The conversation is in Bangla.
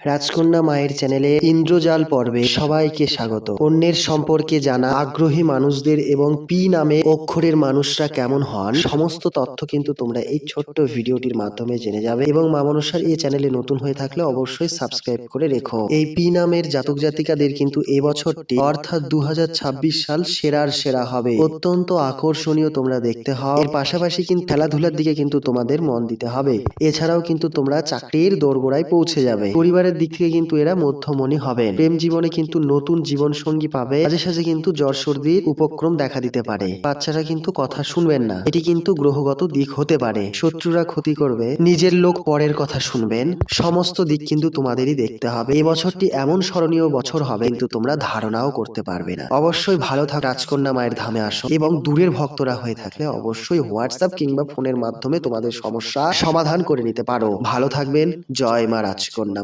রাজকন্যা মায়ের চ্যানেলে ইন্দ্রজাল পর্বে সবাইকে স্বাগত। অন্যের সম্পর্কে জানা, আগ্রহী মানুষদের এবং পি নামে অক্ষরের মানুষরা কেমন হন, সমস্ত তথ্য কিন্তু তোমরা এই ছোট্ট ভিডিওটির মাধ্যমে জেনে যাবে এবং মামনসার এই চ্যানেলে নতুন হয়ে থাকলে অবশ্যই সাবস্ক্রাইব করে রেখো। এই পি নামের জাতক জাতিকাদের কিন্তু এবছরটি অর্থাৎ দু হাজার ছাব্বিশ সাল সেরার সেরা হবে। অত্যন্ত আকর্ষণীয় তোমরা দেখতে হও। এর পাশাপাশি কিন্তু খেলাধুলার দিকে কিন্তু তোমাদের মন দিতে হবে। এছাড়াও কিন্তু তোমরা চাকরির দোরগোড়ায় পৌঁছে যাবে। পরিবারের দিক থেকে কিন্তু এরা মধ্যমণি হবেন। প্রেম জীবনে কিন্তু নতুন জীবন সঙ্গী পাবে। মাঝে সাঝে কিন্তু জ্বর সর্দির উপক্রম দেখা দিতে পারে। বাচ্চারা কিন্তু কথা শুনবেন না। এটি কিন্তু গ্রহগত দিক হতে পারে। শত্রুরা ক্ষতি করবে। নিজের লোক পরের কথা শুনবেন। সমস্ত দিক কিন্তু তোমাদেরই দেখতে হবে। এই বছরটি এমন স্মরণীয় বছর হবে, কিন্তু তোমরা ধারণাও করতে পারবে না। অবশ্যই ভালো থাক রাজকন্যা মায়ের ধামে আসো। এবং দূরের ভক্তরা হয়ে থাকলে অবশ্যই হোয়াটসঅ্যাপ কিংবা ফোনের মাধ্যমে তোমাদের সমস্যা সমাধান করে নিতে পারো। ভালো থাকবেন। জয় মা রাজকন্যা।